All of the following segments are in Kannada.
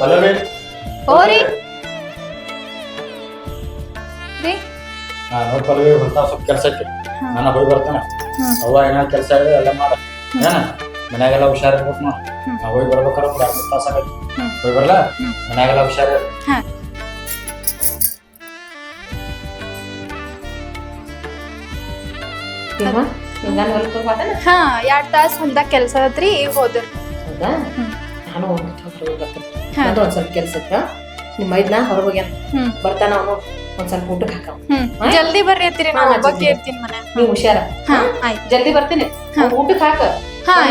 ಪಲ್ಲವಿ? ಓರಿ. ರೀ. ಹಾ ನೋಡ್ ಪಲ್ಲವಿ ಬರ್ತಾ ಸ್ವಲ್ಪ ಕೆಲಸ ಐತಿ. ನಾನು ಹೋಗಿ ಬರ್ತಾನೆ. ಅವ್ವ ಏನೋ ಕೆಲಸ ಇದೆ ಎಲ್ಲ ಮಾಡ. ಏನ? ಮನ್ಯಾಗೆಲ್ಲ ಹುಷಾರಿರ್ಬೇಕು. ನಾ ಹೋಗಿ ಬರ್ಬೇಕಾರ ಒಂದು ಎರಡು ಮೂರು ತಾಸು ಆಗೈತಿ ಹೋಗಿ. ಮನ್ಯಾಗೆಲ್ಲ ಹುಷಾರಿ ಹಾ. ಎರಡ್ ತಾಸ್ ಹೊಲ್ದಾಗ ಕೆಲ್ಸ ಆತ್ರಿ ಈಗ ಹೋದ್ರ. ಹೌದಾ. ನಾನು ಹೋಗಿ ಹೊರಗೆ ನಂದು ಒಂದ್ ಸ್ವಲ್ಪ ಕೆಲ್ಸಕ್ಕ ನಿಮ್ಮ ಮೈದ್ನ ಹೊರಗೆ ಬರ್ತಾನ ಅವನು. ಒಂದ್ ಸ್ವಲ್ಪ ಊಟಕ್ಕೆ ಹಾಕವ್ ಜಲ್ದಿ ಬರ್ರಿ ಅಂತೀರಿ ನಾ ಹಾ, ಇರ್ತೀನಿ ಮನ್ಯಾಗ ನೀವು ಹುಷಾರ. ಹಾ ಆಯ್ತ್. ಜಲ್ದಿ ಬರ್ತೀನಿ. ಹಾ. ಊಟಕ್ಕೆ ಹಾಕ. ನಾನು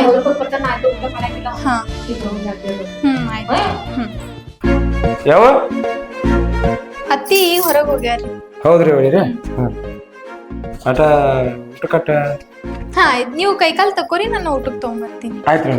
ಯಾವ? ಅತ್ತಿ ಹೊರಗೆ ಹೋಗ್ಯಾರಿ. ಹೌದ್ರಿ ಹೇಳಿರಿ ಆಟ ಊಟ ಕಟ್ಟ ಹಾ ಆಯ್ತ್. ನೀವು ಕೈಕಾಲ್ ತಕೋರಿ ನಾನು ಊಟಕ್ಕೆ ತಗೊಂಡ್ಬರ್ತೀನಿ ಆಯ್ತು ರೀ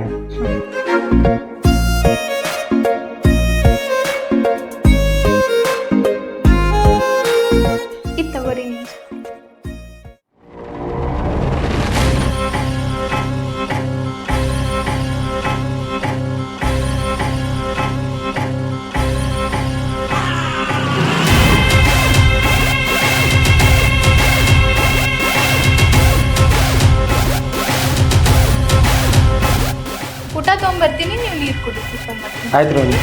ಆಯ್ತು ರೀ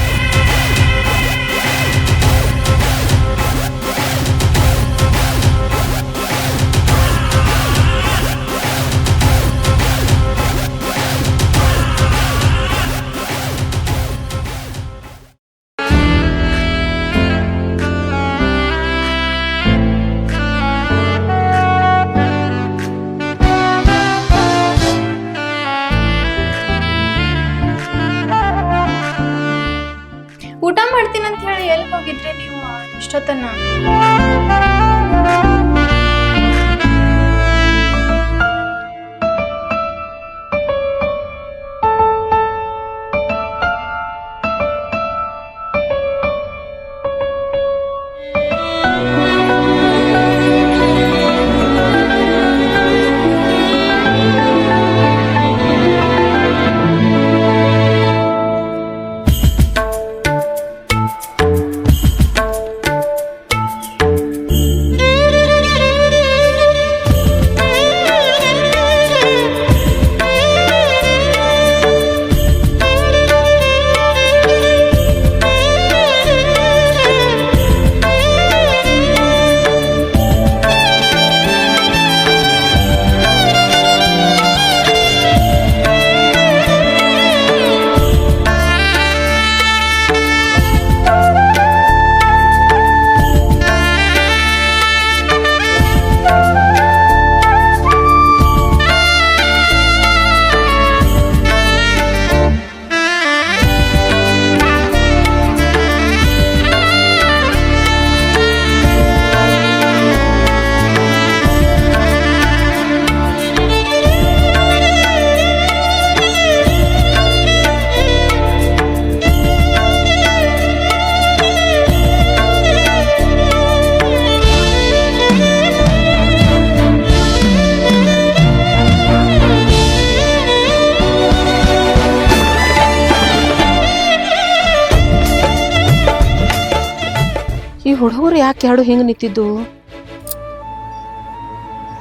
ಯಾಕೆ ಎರಡು ಹಿಂಗೆ ನಿಂತಿದ್ದು?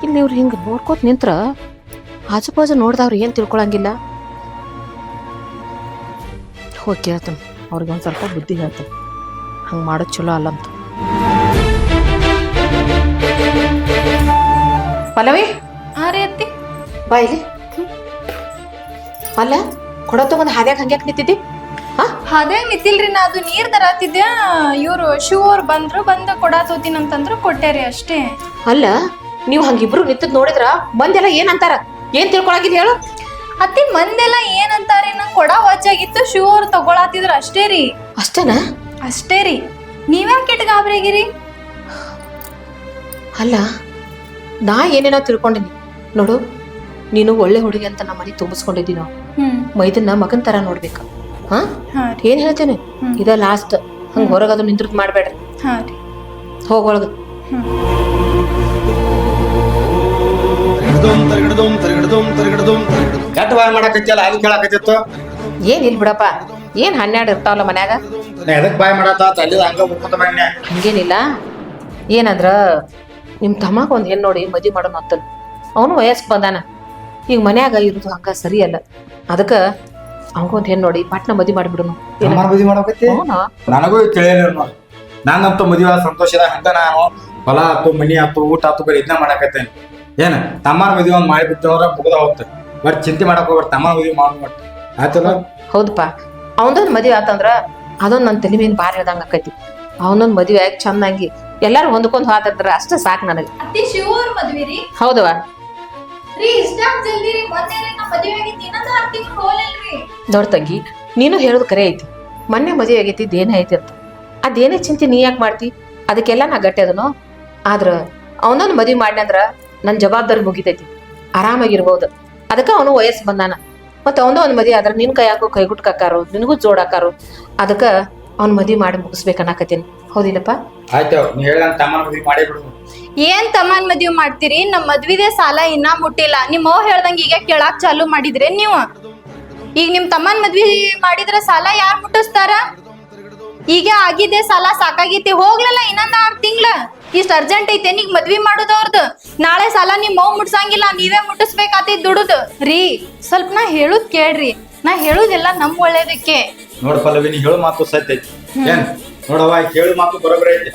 ಇಲ್ಲಿ ಇವ್ರು ಹಿಂಗೆ ನೋಡ್ಕೋತ ನಿಂತ್ರ ಆಜು ಬಾಜು ನೋಡ್ದವ್ರು ಏನು ತಿಳ್ಕೊಳಂಗಿಲ್ಲ. ಹೋಗಿ ಕೇಳ್ತಾನೆ. ಅವ್ರಿಗೆ ಒಂದು ಸ್ವಲ್ಪ ಬುದ್ಧಿ ಹೇಳ್ತಾನೆ. ಹಂಗೆ ಮಾಡೋದು ಚಲೋ ಅಲ್ಲ ಅಂತ. ಪಲ್ಲವಿ? ಹಾಂ ರೀ ಅತ್ತಿ. ಬಾಯಿಲಿ ಅಲ್ಲ ಕೊಡೋ ತಗೊಂಡು ಹಾದ್ಯಾಗ ಹಂಗ್ಯಾಕೆ ನಿಂತಿದ್ದಿ? ಅದೇ ಮಿತಿಲ್ರಿ ನಾ ಅದು ನೀರ್ ತರಾತಿದ್ದೆ ಇವ್ರು ಶಿವ ಅವ್ರು ಬಂದ್ರು ಬಂದ ಕೊಡಾತೋತಿನ ಅಂತಂದ್ರು ಕೊಟ್ಟೇರಿ ಅಷ್ಟೇ. ಅಲ್ಲ ನೀವು ಹಂಗಿಬ್ರು ನಿಂತದ್ ನೋಡಿದ್ರ ಬಂದೆಲ್ಲ ಏನ್ ಅಂತಾರ ಏನ್ ತಿಳ್ಕೊಳಗಿದ್ ಹೇಳು? ಅತ್ತಿ ಮಂದೆಲ್ಲ ಏನಂತಾರೆ ನಂಗೆ ಕೊಡ ವಜ್ಜಾಗಿತ್ತು ಶಿವ ಅವ್ರು ತಗೊಳಾತಿದ್ರು ಅಷ್ಟೇ ರೀ. ಅಷ್ಟೇನಾ? ಅಷ್ಟೇ ರೀ. ನೀವ್ಯಾಕೆ ಕೆಟ್ಟ ಗಾಬರಿಗಿರಿ ಅಲ್ಲ ನಾ ಏನೇನೋ ತಿಳ್ಕೊಂಡಿನಿ. ನೋಡು ನೀನು ಒಳ್ಳೆ ಹುಡುಗಿ ಅಂತ ನಮ್ಮ ಮನೆ ತುಂಬಿಸ್ಕೊಂಡಿದ್ದೀನೋ ಮೈದನ್ನ ಮಗನ್ ತರ ನೋಡ್ಬೇಕು. ಹಾ? ಏನ್ ಹೇಳ್ತೇನೆ. ಇದ ಲಾಸ್ಟ್ ಹಂಗ ಹೊರಗದು ನಿಂದ್ರದ್ ಮಾಡ್ಬೇಡ್ರಿ. ಹಾ ರೀ. ಹೋಗೊಳಗ ಕೆಟ್ಟ ಅಲ್ಲಿ ಕೇಳಕತ್ತಿತ್ತು. ಏನ್ ಇಲ್ ಬಿಡಪ್ಪ? ಏನ್ ಹನ್ನೆರಡು ಇರ್ತಾವಲ್ಲ ಮನ್ಯಾಗ? ನಾ ಎದಕ್ ಬಾಯ್ ಮಾಡತ್ತ ಅಲ್ಲಿ ಹಂಗ ಮುಕ್ಕೊಂತ ಬನ್ನಿ ಹಂಗೇನಿಲ್ಲ. ಏನಂದ್ರ ನಿಮ್ ತಮ್ಮಗ ಒಂದ್ ಹೆಣ್ಣು ನೋಡಿ ಮದಿ ಮಾಡೋಣ ಅಂತಲ್ ಅವನು ವಯಸ್ಕ್ ಬಂದಾನ. ಈಗ ಮನ್ಯಾಗ ಇರುದು ಹಂಗ ಸರಿ ಅಲ್ಲ ಅದಕ್ಕ ಅವಂಗೊಂದ್ ಹೆಣ್ಣು ನೋಡಿ ಪಟ್ನ ಮದಿ ಮಾಡಿಬಿಡುನು ಮದಿ ಮದ್ವಿ ನನಗೂ ತಿಳಿಯಲ್ಲ ನೋಡಿ ನಾನಂತೂ ಮದುವೆ ಸಂತೋಷದ ಹಂಗ ನಾನು. ಹೊಲ ಆತು ಮನಿ ಆತು ಊಟ ಆತು ಬರೀ ಇದನ್ನ ಮಾಡಕತ್ತೇನೆ. ಏನ? ತಮ್ಮನ ಮದುವೆ ಒಂದ್ ಮಾಡಿಬಿಟ್ಟವ್ರ ಮುಗ್ದ ಹೋಗ್ತ. ಬಟ್ ಚಿಂತೆ ಮಾಡಕ್ ಹೋಗ್ಬಾರ್ದು ತಮ್ಮ ಮದುವೆ ಮಾಡ್ಬಿಟ್ಟು ಆಯ್ತಲ್ಲ? ಹೌದಪ್ಪ. ಅವನೊಂದ್ ಮದುವೆ ಆತಂದ್ರ ಅದೊಂದ್ ನನ್ನ ತಲೆ ಮೇಲೆ ಬಾರಿ ಹೇಳ್ದಂಗ ಆಕೈತಿ. ಅವನೊಂದ್ ಮದುವೆ ಆಗಿ ಚಂದಂಗಿ ಎಲ್ಲಾರು ಹೊಂದ್ಕೊಂಡು ಹೋದ್ರ ಅಷ್ಟ ಸಾಕು ನನಗೆ. ಅತ್ತಿ ಶಿವ ಅವ್ರ ಮದ್ವಿ ರೀ ಹೌದವ ನೋಡ್ ತಂಗಿ, ನೀನು ಹೇಳೋದು ಕರೆ ಐತಿ. ಮೊನ್ನೆ ಮದುವೆ ಆಗೈತಿ ಇದೇನೇ ಐತಿ ಅಂತ. ಅದೇನೇ ಚಿಂತೆ ನೀ ಯಾಕೆ ಮಾಡ್ತಿ? ಅದಕ್ಕೆಲ್ಲ ನಾ ಗಟ್ಟಿ ಅದನೋ? ಆದ್ರ ಅವನೊಂದು ಮದುವೆ ಮಾಡ್ನಂದ್ರ ನನ್ನ ಜವಾಬ್ದಾರಿ ಮುಗಿತೈತಿ. ಆರಾಮಾಗಿರ್ಬೋದು. ಅದಕ್ಕೆ ಅವನು ವಯಸ್ಸು ಬಂದಾನ. ಮತ್ತು ಅವನು ಒಂದು ಮದುವೆ ಆದ್ರ ನಿನ್ ಕೈ ಕೈಗುಟ್ಕಾಕಾರು ನಿನಗೂ ಜೋಡಾಕಾರು ಅದಕ್ಕೆ ಅವ್ನ ಮದುವೆ ಮಾಡಿ ಮುಗಿಸ್ಬೇಕನ್ನಕತ್ತೀನಿ ಹೌದಿಲ್ಲಪ್ಪ. ಆಯ್ತು ನೀ ಹೇಳ್ದಂಗ ತಮ್ಮನ ಮದುವೆ ಮಾಡೇ ಬಿಡು. ಏನ್ ತಮ್ಮನ್ ಮದ್ವಿ ಮಾಡ್ತೀರಿ? ನಮ್ ಮದ್ವಿದೆ ಸಾಲ ಇನ್ನ ಮುಟ್ಟಿಲ್ಲ. ನಿಮ್ ಅವ್ವ ಹೇಳ್ದಂಗ ಈಗ ಕೇಳಾಕ್ ಚಾಲು ಮಾಡಿದ್ರೆ ನೀವು. ಈಗ ನಿಮ್ ತಮ್ಮನ್ ಮದ್ವಿ ಮಾಡಿದ್ರೆ ಸಾಲ ಯಾರ್ ಮುಟ್ಟಿಸ್ತಾರ? ಈಗ ಆಗಿದೆ ಸಾಲ ಸಾಕಾಗೈತಿ. ಹೋಗ್ಲಲ್ಲ ಇನ್ನೊಂದ್ ಆರ್ ತಿಂಗ್ಳ. ಇಷ್ಟ ಅರ್ಜೆಂಟ್ ಐತೆ ನೀಗ್ ಮದ್ವಿ ಮಾಡೋದವ್ರದ್ದು ನಾಳೆ ಸಾಲ ನಿಮ್ ಮೌ ಮುಟ್ಸಂಗಿಲ್ಲ ನೀವೇ ಮುಟ್ಟಿಸ್ಬೇಕಾತಿ ದುಡುದು. ರೀ ಸ್ವಲ್ಪ ನಾ ಹೇಳುದ್ ಕೇಳ್ರಿ. ನಾ ಹೇಳುದೆಲ್ಲ ನಮ್ ಒಳ್ಳೇದಕ್ಕೆ. ನೋಡ್ ಪಲ್ಲವಿ ನೀ ಹೇಳು ಮಾತು ಸತ್ಯ ಏನ್? ನೋಡವ್ವ ಕೇಳು ಮಾತು ಬರೋಬ್ಬರಿ ಐತಿ.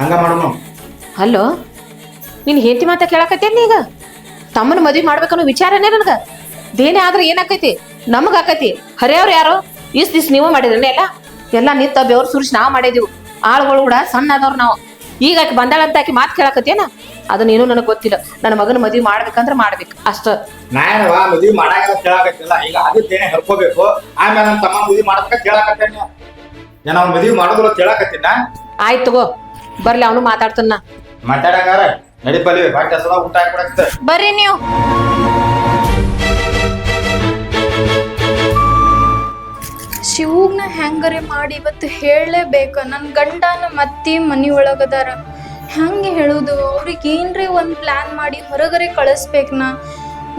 ಹಂಗ ಮಾಡೋಣ ಹಲೋ ನೀನ್ ಹೆಂಡತಿ ಮಾತ ಕೇಳಾಕತ್ತೇನಿ ಈಗ? ತಮ್ಮನ ಮದ್ವಿ ಮಾಡ್ಬೇಕನ್ನೋ ವಿಚಾರನೇ ನನಗ. ದೇನೇ ಆದ್ರೆ ಏನಾಕೈತಿ? ನಮಗ್ ಆಕೈತಿ. ಹರಿಯವ್ರು ಯಾರು? ಇಸ್ ದಿಸ್ ನೀವು ಮಾಡಿದ್ರನೆ ಎಲ್ಲ? ಎಲ್ಲ ನಿತ್ತ ಬೆವ್ರು ಸುರಿಸಿ ನಾವು ಮಾಡಿದೀವಿ. ಆಳುಗಳು ಕೂಡ ಸಣ್ಣ ಆದವ್ರು ನಾವು. ಈಗ ಆಕೆ ಬಂದಾಳ ಅಂತ ಆಕಿ ಮಾತು ಕೇಳಾಕತ್ತೇನ? ಅದು ನೀನು ನನಗೆ ಗೊತ್ತಿಲ್ಲ. ನನ್ನ ಮಗನ ಮದ್ವಿ ಮಾಡ್ಬೇಕಂದ್ರೆ ಮಾಡ್ಬೇಕು. ಅಷ್ಟ. ನಾಯನವ ಮದ್ವಿ ಮಾಡಾಗೆಲ್ಲ ಕೇಳಾಕತ್ತಿಲ್ಲ. ಈಗ ಅದಕ್ಕೆ ಹರ್ಕೋಬೇಕು. ಆಮೇಲೆ ನಮ್ಮ ತಮ್ಮ ಮದ್ವಿ ಮಾಡಬೇಕ ಕೇಳಾಕತ್ತೇನೆ ಏನ ಅವ್ನ ಮದ್ವಿ ಮಾಡೋದ್ರ ಕೇಳಾಕತ್ತೀನ ಆಯ್ತು ತಗೋ ಬರ್ಲಿ ಅವನು ಮಾತಾಡ್ತಾನ. ಮಾತಾಡಂಗಾರ? ನಡಿ ಪಲ್ಲವಿ ಬಾಕಿ ಊಟ ಹಾಕ್ಬಿಡಕ್ತ ಬರ್ರಿ ನೀವು. ಶಿವಗ್ನ ಹೆಂಗರೆ ಮಾಡಿ ಇವತ್ತು ಹೇಳಲೇಬೇಕ. ನನ್ನ ಗಂಡನ ಮತ್ತಿ ಮನೆ ಒಳಗದಾರ. ಹೆಂಗೆ ಹೇಳುದು? ಅವ್ರಿಗೆ ಏನ್ರಿ ಒಂದು ಪ್ಲಾನ್ ಮಾಡಿ ಹೊರಗರೆ ಕಳಿಸ್ಬೇಕು ನಾ?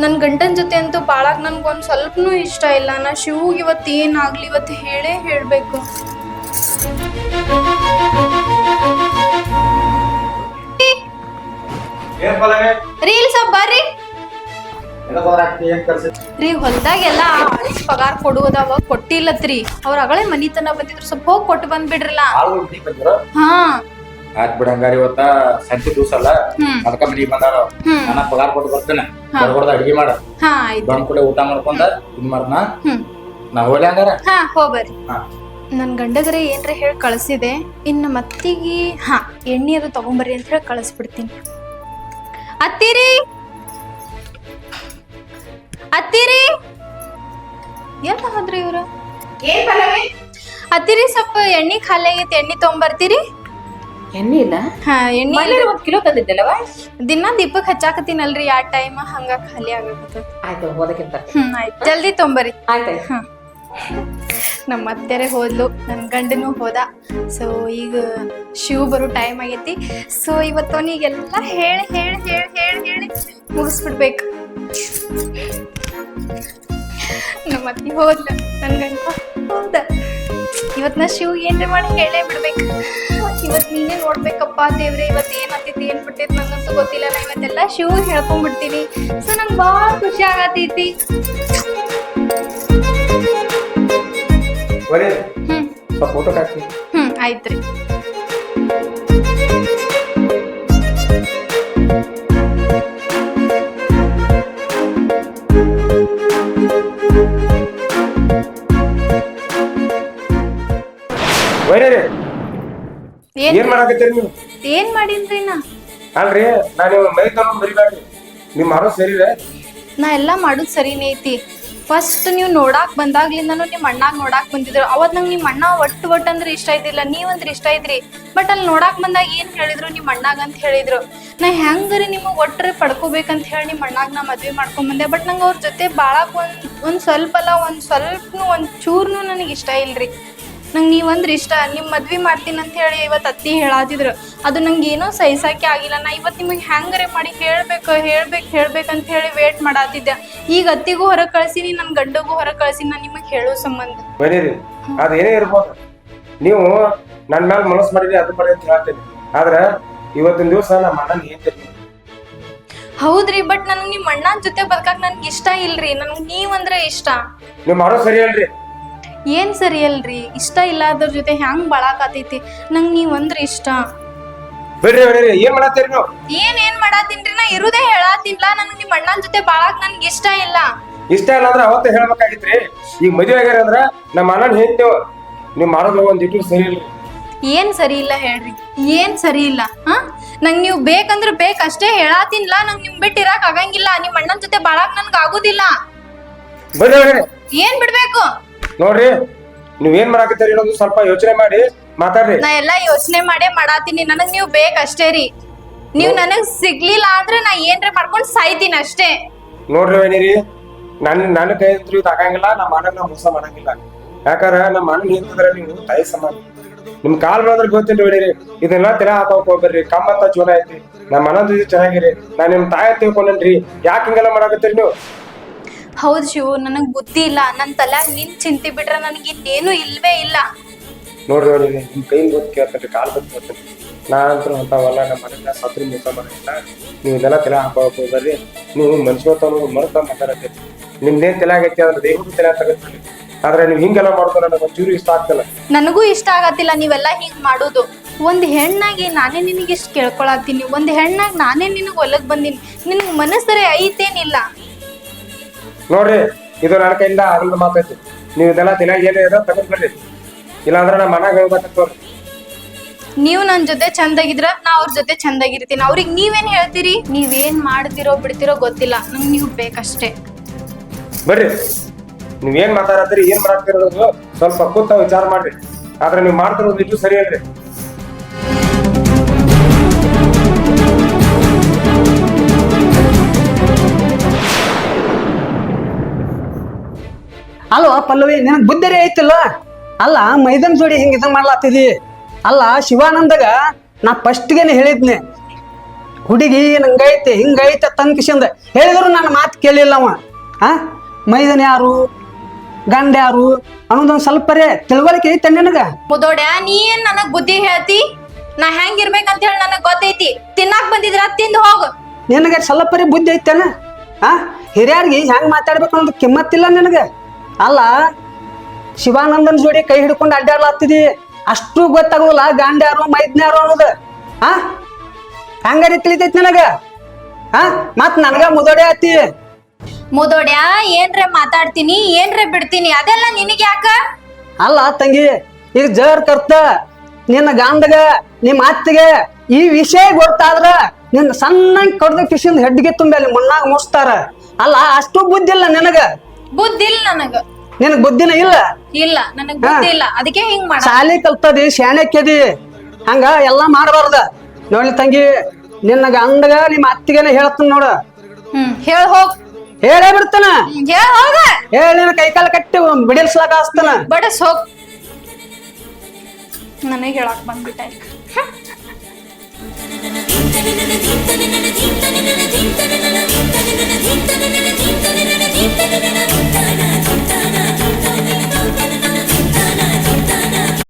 ನನ್ನ ಗಂಡನ ಜೊತೆ ಅಂತೂ ಬಾಳಾಕ್ ನನ್ಗೊಂದು ಸ್ವಲ್ಪನೂ ಇಷ್ಟ ಇಲ್ಲ. ನಾ ಶಿವ್ಗೆ ಇವತ್ತು ಏನಾಗಲಿ ಇವತ್ತು ಹೇಳೇ ಹೇಳಬೇಕು. ರೀಲ್ಸ್ ಬರ್ರಿ ರೀ. ಹೊಲ್ದಾಗೆಲ್ಲ ಆಳಿಸ್ ಪಗಾರ ಕೊಡುವುದವ ಕೊಟ್ಟಿಲ್ಲತ್ರಿ ಅವ್ರ ಅಗಳೇ ಮನಿತನ ಬಂದಿದ್ರು ಸ್ವಲ್ಪ ಹೋಗಿ ಕೊಟ್ಟು ಬಂದ್ಬಿಡ್ರಲ್ಲ. ಹಾ. ಆಯ್ತ್ ಬಿಡ ಹಂಗಾರ ಇವತ್ತ ಸಂತಿ ದಿವಸ ಅಲ್ಲ. ಅದಕ್ಕ ಮನಿಗೆ ಬಂದಾರ ನನ್ನ ಪಗಾರ ಕೊಟ್ಟು ಬರ್ತೇನೆ. ಹೊರಗಡೆ ಅಡಿಗೆ ಮಾಡ. ಬಂದ್ ಕೂಡ ಊಟ ಮಾಡ್ಕೊಂಡ ಇದ್ ಮಾಡ್ದ ನಾ ಹೋಗ್ಲಿ ಹಂಗಾರ? ಹಾ ಹೋಗ್ಬರ್ರಿ ಹಾ. ನನ್ ಗಂಡಗರೆ ಏನ್ರ ಹೇಳಿ ಕಳಿಸಿದೆ. ಇನ್ನು ಮತ್ತಿಗೆ ಹಾ ಎಣ್ಣೆ ಅದು ತಗೊಂಬರ್ರಿ ಅಂತ ಹೇಳಿ ಕಳಿಸ್ಬಿಡ್ತೀನಿ. ಅತ್ತಿರಿ! ಅತ್ತಿರಿ! ಎಂತ ಹೋದ್ರಿ ಇವ್ರು? ಅತ್ತಿರಿ ಸ್ವಲ್ಪ ಎಣ್ಣೆ ಖಾಲಿ ಆಗೈತಿ ಎಣ್ಣೆ ತಗೊಂಬರ್ತೀರಿ? ಎಣ್ಣೆ ಇಲ್ಲ? ಹಾ ಎಣ್ಣೆ ಒಂದ್ ಕಿಲೋ ತಂದಿದ್ದಲ್ಲವ? ದಿನ ದೀಪಕ್ ಹಚ್ಚಾಕತ್ತೀನಲ್ರಿ ಆ ಟೈಮ್ ಹಂಗ ಖಾಲಿ ಆಗತ್ತ ಆಯ್ತು ಓದಕ್ಕೆ ಹ್ಮ್ ಆಯ್ತು. ಜಲ್ದಿ ತೊಂಬರಿ ಆಯ್ತಾಯ್ತು. ಹಾ ನಮ್ಮ ಅತ್ತೆರೆ ಹೋದ್ಲು ನನ್ನ ಗಂಡನು ಹೋದ. ಸೊ ಈಗ ಶಿವ್ ಬರೋ ಟೈಮ್ ಆಗೈತಿ. ಸೊ ಇವತ್ತು ಅವನಿಗೆಲ್ಲ ಹೇಳಿ ಹೇಳಿ ಹೇಳಿ ಹೇಳಿ ಹೇಳಿ ಮುಗಿಸ್ಬಿಡ್ಬೇಕು. ನಮ್ಮ ಅತ್ತೆ ಹೋದ್ಲ ನನ್ನ ಗಂಡ ಹೋದ. ಇವತ್ತು ನಾ ಶಿವ್ ಏನ್ರಿ ಮಾಡಿ ಹೇಳೇ ಬಿಡ್ಬೇಕು. ಇವತ್ತು ನೀನೇ ನೋಡ್ಬೇಕಪ್ಪ ದೇವ್ರೆ, ಇವತ್ತು ಆತೈತಿ ಏನ್ ಬಿಟ್ಟೈತಿ ನಂಗಂತೂ ಗೊತ್ತಿಲ್ಲ. ನಾ ಇವತ್ತೆಲ್ಲ ಶಿವ್ ಹೇಳ್ಕೊಂಡ್ಬಿಡ್ತೀನಿ ಸೊ ನಂಗೆ ಭಾಳ ಖುಷಿ ಆಗತೈತಿ. ಬರೀ ಹ್ಮ್. ಸ್ವಲ್ಪ ಊಟಕ್ಕೆ ಹಾಕಿ ಹ್ಮ್ ಆಯ್ತ್ರಿ ವೈರಿ ಏನ್ ಏನ್ ಮಾಡಾಕತ್ತೀರಿ ನೀವು? ಏನ್ ಮಾಡೀನ್ರಿ ನಾ? ಅಲ್ರಿ ನಾನು ಮೈ ತಗೊಂಡ್ ಬರಿಬೇಡ್ರಿ. ನಿಮ್ ಮಾರೋ ಸರಿ ನಾ ಎಲ್ಲಾ ಮಾಡುದ್ ಸರಿನೇ ಐತಿ. ಫಸ್ಟ್ ನೀವು ನೋಡಾಕ್ ಬಂದಾಗ್ಲಿಂದನು ನಿಮ್ಮ ಅಣ್ಣಾಗ್ ನೋಡಾಕ್ ಬಂದಿದ್ರು. ಅವತ್ ನಂಗೆ ನಿಮ್ಮ ಅಣ್ಣ ಒಟ್ಟು ಒಟ್ಟು ಅಂದ್ರೆ ಇಷ್ಟ ಇದ್ದಿಲ್ಲ. ನೀವಂದ್ರೆ ಇಷ್ಟ ಇದ್ರಿ. ಬಟ್ ಅಲ್ಲಿ ನೋಡಾಕ್ ಬಂದಾಗ ಏನ್ ಹೇಳಿದ್ರು ನಿಮ್ಮ ಅಣ್ಣಾಗ ಅಂತ ಹೇಳಿದ್ರು. ನಾ ಹೆಂಗ್ರಿ ನಿಮಗೆ ಒಟ್ರೆ ಪಡ್ಕೋಬೇಕಂತ ಹೇಳಿ ನಿಮ್ಮ ಅಣ್ಣಾಗ ನಾ ಮದುವೆ ಮಾಡ್ಕೊಂಡ್ ಬಂದೆ. ಬಟ್ ನಂಗೆ ಅವ್ರ ಜೊತೆ ಬಾಳಕ್ ಒಂದ್ ಒಂದ್ ಸ್ವಲ್ಪ ಅಲ್ಲ ಒಂದ್ ಸ್ವಲ್ಪನು, ಒಂದ್ ಚೂರ್ನು ನನಗೆ ಇಷ್ಟ ಇಲ್ರಿ. ನಂಗೆ ನೀವಂದ್ರೆ ಇಷ್ಟ ನಿಮ್ಮ ಮದ್ವೆ ಮಾಡ್ತೀನಿ ಅಂತ ಹೇಳಿ ಇವತ್ತು ಅತ್ತಿ ಹೇಳಾತಿದ್ರು ಅದು ನಂಗೆ ಏನೋ ಸಹಿಸಕ್ಕೆ ಆಗಿಲ್ಲ. ನಾ ಇವತ್ತು ನಿಮಗೆ ಹ್ಯಾಂಗರೆ ಮಾಡಿ ಹೇಳ್ಬೇಕು ಹೇಳ್ಬೇಕು ಹೇಳ್ಬೇಕಂತ ಹೇಳಿ ವೇಟ್ ಮಾಡಾತಿದ್ದೆ. ಈಗ ಅತ್ತಿಗೂ ಹೊರಗೆ ಕಳ್ಸೀನಿ ನನ್ನ ಗಂಡಗೂ ಹೊರಗೆ ಕಳ್ಸೀನಿ ನಾನು ನಿಮಗೆ ಹೇಳೋ ಸಂಬಂಧ. ಬರೀರಿ. ಅದು ಏನೇ ಇರ್ಬೋದು. ನೀವು ನನ್ನ ಮೇಲೆ ಮನಸ್ಸು ಮಾಡಿದ್ರೆ ಅದು ಮಾಡಿ ಅಂತ ಹೇಳ್ತೀನಿ. ಆದ್ರೆ ಇವತ್ತಿನ ದಿವಸ ನಮ್ಮ ಏನು ಹೇಳ್ತೀನಿ ಹೌದ್ರಿ ಬಟ್ ನನಗೆ ನಿಮ್ಮ ಅಣ್ಣನ ಜೊತೆ ಬದುಕಕ್ ನನ್ಗೆ ಇಷ್ಟ ಇಲ್ರಿ. ನನಗೆ ನೀವಂದ್ರೆ ಇಷ್ಟ. ನೀವು ಮಾಡೋ ಸರಿ ಅಲ್ರಿ. ಏನ್ ಸರಿ ಅಲ್ರಿ? ಇಷ್ಟ ಇಲ್ಲ ಅದ್ರ ಜೊತೆ ಹ್ಯಾಂಗ್ ಬಾಳಾಕತೈತಿ ನಂಗೆ ನೀವಂದ್ರೆ ಇಷ್ಟ. ಬಿಡ್ರಿ ಬಿಡ್ರಿ ಏನ್ ಮಾಡತ್ತೀರಿ ನೀವು? ಏನ್ ಏನ್ ಮಾಡಾತೀನ್ರಿ ನಾ ಇರುದೇ ಹೇಳಾತಿನ್ಲ ನನಗೆ ನಿಮ್ಮ ಅಣ್ಣನ ಜೊತೆ ಬಾಳಾಕ್ ನನ್ಗೆ ಇಷ್ಟ ಇಲ್ಲ. ಇಷ್ಟ ಇಲ್ಲ ಅಂದ್ರೆ ಅವತ್ತು ಹೇಳ್ಬೇಕಾಗಿತ್ರಿ. ಈಗ ಮದುವೆ ಆಗ್ಯಾರ ಅಂದ್ರ ನಮ್ಮ ಅಣ್ಣನ ಹೇಳ್ತೇವ ನೀವ್ ಮಾಡೋದು ಒಂದ್ ಇಟ್ಟು ಸರಿ ಇಲ್ರಿ. ಏನ್ ಸರಿ ಇಲ್ಲ ಹೇಳ್ರಿ. ಏನ್ ಸರಿ ಇಲ್ಲ ಹಾ? ನಂಗ್ ನೀವು ಬೇಕಂದ್ರೆ ಬೇಕ ಅಷ್ಟೇ ಹೇಳಾತಿನ್ಲ ನಂಗ್ ನಿಮ್ ಬಿಟ್ಟು ಇರಾಕ್ ಆಗಂಗಿಲ್ಲ. ನಿಮ್ಮ ಅಣ್ಣನ ಜೊತೆ ಬಾಳಾಕ್ ನನ್ಗೆ ಆಗುದಿಲ್ಲ. ಬಿಡ್ರಿ ಬಿಡ್ರಿ ಏನ್ ಬಿಡ್ಬೇಕು? ನೋಡ್ರಿ ನೀವ್ ಏನ್ ಮಾಡಾಕತ್ತೀರಿ ಅನ್ನೋದು ಸ್ವಲ್ಪ ಯೋಚನೆ ಮಾಡಿ ಮಾತಾಡ್ರಿ. ನಾ ಎಲ್ಲಾ ಯೋಚನೆ ಮಾಡಿ ಮಾಡಾತೀನಿ ನನಗ್ ನೀವು ಬೇಕಷ್ಟೇ ರೀ. ನೀವ್ ನನಗ್ ಸಿಗ್ಲಿಲ್ಲ ಅಂದ್ರೆ ನಾ ಏನ್ರ ಮಾಡ್ಕೊಂಡ್ ಸಾಯ್ತೀನಿ ಅಷ್ಟೇ. ನೋಡ್ರಿ ವೇಣಿರಿ ನನ್ ನನ್ನ ಕೈ ಅಂತೂ ಇದು ಆಗಂಗಿಲ್ಲ ನಮ್ಮ ಅಣ್ಣನ ನಾ ಮೋಸ ಮಾಡಂಗಿಲ್ಲ. ಯಾಕಂದ್ರ ನಮ್ಮ ಅಣ್ಣ ನಿಂತಿದ್ರೆ ನೀವು ತಾಯಿ ಸಮಾನ. ನಿಮ್ ಕಾಲ್ ಬೆಳೆದ್ರೆ ಗೊತ್ತಿಲ್ಲ ಬಿಡಿರಿ ಇದೆಲ್ಲ ತಲೆ ಹಾಕೋಕ್ ಹೋಗ್ಬೇಡ್ರಿ ಕಮ್ಮತ್ತ ಜೀವನ ಐತಿ. ನಮ್ಮ ಅಣ್ಣನ ಇದು ಚೆನ್ನಾಗಿರಿ ನಾ ನಿಮ್ ತಾಯಿ ತಿಳ್ಕೊಂಡೇನ್ರಿ ಯಾಕೆ ಹಿಂಗೆಲ್ಲ ಮಾಡಾಕತ್ತೀರಿ ನೀವು? ಹೌದ್ ಶಿವು ನನಗ್ ಬುದ್ಧಿ ಇಲ್ಲ ನನ್ ತಲ್ಯಾಗ ನಿನ್ ಚಿಂತೆ ಬಿಟ್ರೆ ನನಗೆ ಇನ್ನೇನು ಇಲ್ವೇ ಇಲ್ಲ. ನೋಡ್ರಿ ನೋಡಿ ನಿಮ್ ಕೈ ಗೊತ್ತು ಕೇಳ್ತಾರೆ ಕಾಲ್ ಗೊತ್ತು ಕೇಳ್ತೇನೆ ನಾ ಅಂತೂ ಅಂತಾವಲ್ಲ ನಮ್ಮ ಮನೆಯಿಂದ ಸತ್ರಿ ಮೋಸ ಮಾಡಿಲ್ಲ ನೀವು ಇದೆಲ್ಲ ತಲೆ ಹಾಕೋಕ್ ಹೋಗ್ಬೇಡ್ರಿ. ನೀವು ಮನುಷ್ಯತ್ವ ಮರ್ತ ಮಾತಾಡತ್ತೀರಿ ನಿಮ್ದೇನ್ ತಲೆ ಆಗೈತಿ ಅಂದ್ರೆ ದೇಹಕ್ಕೂ ತಲೆ ತಗತ್ರಿ ಆದ್ರೆ ನೀವು ಹಿಂಗೆಲ್ಲ ಮಾಡ್ತಾರೆ ನನಗೆ ಒಂಚೂರು ಇಷ್ಟ ಆಗ್ತಿಲ್ಲ. ನನಗೂ ಇಷ್ಟ ಆಗತ್ತಿಲ್ಲ ನೀವೆಲ್ಲ ಹಿಂಗ್ ಮಾಡೋದು. ಒಂದ್ ಹೆಣ್ಣಾಗಿ ನಾನೇ ನಿನಗೆ ಇಷ್ಟ ಕೇಳ್ಕೊಳತ್ತೀನಿ. ಒಂದ್ ಹೆಣ್ಣಾಗಿ ನಾನೇ ನಿನಗ್ ಒಲಗ್ ಬಂದೀನಿ. ನಿನಗ್ ಮನಸ್ಸರೇ ಐತೇನಿಲ್ಲ. ನೋಡ್ರಿ ಇದು ನನ್ನ ಕೈಯಿಂದ ಆಗಲ್ಲ ಮಾತೈತಿ ನೀವು ಇದೆಲ್ಲ ದಿನ ಏನೇ ಇದೆ ತಗೊಂಡ್ಬಿಡ್ರಿ ಇಲ್ಲಾಂದ್ರೆ ನಮ್ಮ ಮನಾಗ ಹೇಳ್ಬೇಕಂತವ್ರಿ ನೀವು ನನ್ ಜೊತೆ ಚಂದಾಗಿದ್ರ ನಾ ಅವ್ರ ಜೊತೆ ಚಂದಾಗಿರ್ತೀನಿ. ಅವ್ರಿಗೆ ನೀವೇನ್ ಹೇಳ್ತೀರಿ? ನೀವೇನ್ ಮಾಡ್ತಿರೋ ಬಿಡ್ತಿರೋ ಗೊತ್ತಿಲ್ಲ. ನಂಗೆ ನೀವು ಬೇಕಷ್ಟೇ. ಬರ್ರಿ. ನೀವ್ ಏನ್ ಮಾತಾಡತ್ತೀರಿ ಏನ್ ಮಾಡ್ತಿರೋದು ಸ್ವಲ್ಪ ಕೂತ ವಿಚಾರ ಮಾಡ್ರಿ. ಆದ್ರೆ ನೀವು ಮಾಡ್ತಿರೋದು ಇದು ಸರಿ ಅಲ್ರಿ. ಅಲ್ವಾ ಪಲ್ಲವಿ ನಿನಗೆ ಬುದ್ಧಿರೇ ಐತಿಲ್ಲ? ಅಲ್ಲ ಮೈದನ್ ಜೋಡಿ ಹಿಂಗೆ ಇದನ್ನ ಮಾಡ್ಲಾತಿದಿ ಅಲ್ಲ ಶಿವಾನಂದಗ ನಾ ಫಸ್ಟ್ಗೆನೆ ಹೇಳಿದ್ನಿ. ಹುಡುಗಿ ನಂಗೈತೆ ಹಿಂಗೈತೆ ತನ್ಕಿಸಂದ ಹೇಳಿದ್ರು ನನ್ನ ಮಾತು ಕೇಳಿಲ್ಲ ಅವ. ಆ? ಮೈದನ್ ಯಾರು? ಗಂಡ ಯಾರು? ಅನ್ನೋದೊಂದು ಸ್ವಲ್ಪರೇ ತಿಳುವಳಿಕೆ ಐತೆ ನಿನಗ? ಮುದೋಡ್ಯ ನೀ ಏನ್ ನನಗ್ ಬುದ್ಧಿ ಹೇಳ್ತಿ? ನಾ ಹೆಂಗ್ ಇರ್ಬೇಕಂತ ಹೇಳಿ ನನಗ್ ಗೊತ್ತೈತಿ. ತಿನ್ನಾಕ್ ಬಂದಿದ್ರ ತಿಂದು ಹೋಗು. ನಿನಗೆ ಸ್ವಲ್ಪರೇ ಬುದ್ಧಿ ಐತೆನ? ಆ? ಹಿರಿಯರಿಗೆ ಹೆಂಗ್ ಮಾತಾಡ್ಬೇಕು ಅನ್ನೋದು ಕಿಮ್ಮತ್ತಿಲ್ಲ ನಿನಗೆ? ಅಲ್ಲ ಶಿವಾನಂದನ್ ಜೋಡಿ ಕೈ ಹಿಡ್ಕೊಂಡು ಅಡ್ಡಾಡ್ಲಾತಿದಿ ಅಷ್ಟು ಗೊತ್ತಾಗೋಲ್ಲ ಗಾಂಡ್ಯಾರು ಮೈದ್ನ್ಯಾರು ಅನ್ನೋದು. ಆ? ಹಂಗಾರಿ ತಿಳಿತೈತಿ ನನಗ? ಆ? ಮತ್ ನನಗ ಮುದೋಡೆ ಆತಿ. ಮುದೋಡ್ಯ ಏನ್ರೆ ಮಾತಾಡ್ತೀನಿ ಏನ್ರೆ ಬಿಡ್ತೀನಿ ಅದೆಲ್ಲ ನಿನಗೆ ಯಾಕ? ಅಲ್ಲ ತಂಗಿ ಈಗ ಜರ್ ಕರ್ತ ನಿನ್ನ ಗಾಂಧಗ ನಿಮ್ಮ ಅತ್ತಿಗೆ ಈ ವಿಷಯ ಗೊತ್ತಾದ್ರ ನಿನ್ನ ಸಣ್ಣ ಕಡ್ದ ಕಿಶಿಂದ ಹೆಡ್ಗೆ ತುಂಬಿ ಅಲ್ಲಿ ಮಣ್ಣಾಗ ಮುಸ್ತಾರ ಅಲ್ಲ ಅಷ್ಟು ಬುದ್ಧಿ ಇಲ್ಲ ನಿನಗ? ಬುದ್ಧಿ ಇಲ್ಲ ನನಗ. ನಿನಗ್ ಬುದ್ಧಿನ ಇಲ್ಲ? ಇಲ್ಲ ನನಗ್ ಬುದ್ಧಿ ಇಲ್ಲ. ಅದಕ್ಕೆ ಹಿಂಗ್ ಮಾಡ. ಶಾಲೆ ಕಲ್ತದಿ ಶಾಣಕ್ಯದಿ ಹಂಗ ಎಲ್ಲಾ ಮಾಡಬಾರ್ದ. ನೋಡಿ ತಂಗಿ ನಿನ್ನ ಗಂಡಗ ನಿಮ್ಮ ಅತ್ತಿಗೆನ ಹೇಳ್ತೀನಿ ನೋಡ. ಹ್ಮ್ ಹೇಳ್ ಹೋಗ್. ಹೇಳೇ ಬಿಡ್ತಾನ. ಹ್ಮ್, ಹೇಳ್ ಹೋಗ. ಹೇಳಿ ನಿನ್ನ ಕೈಕಾಲ ಕಟ್ಟಿ ಬಿಡಿಸ್ಲಾಕ ಹಸ್ತಾನ. ಬಡಸ್ ಹೋಗ್. ನನಗ್ ಹೇಳಕ್ ಬಂದ್ಬಿಟ್ಟ ಈಗ. ಧಿಂತನ ಧಿಂತನ ಧಿಂತನ ಧಿಂತನ ఇంతగా ఉంటానా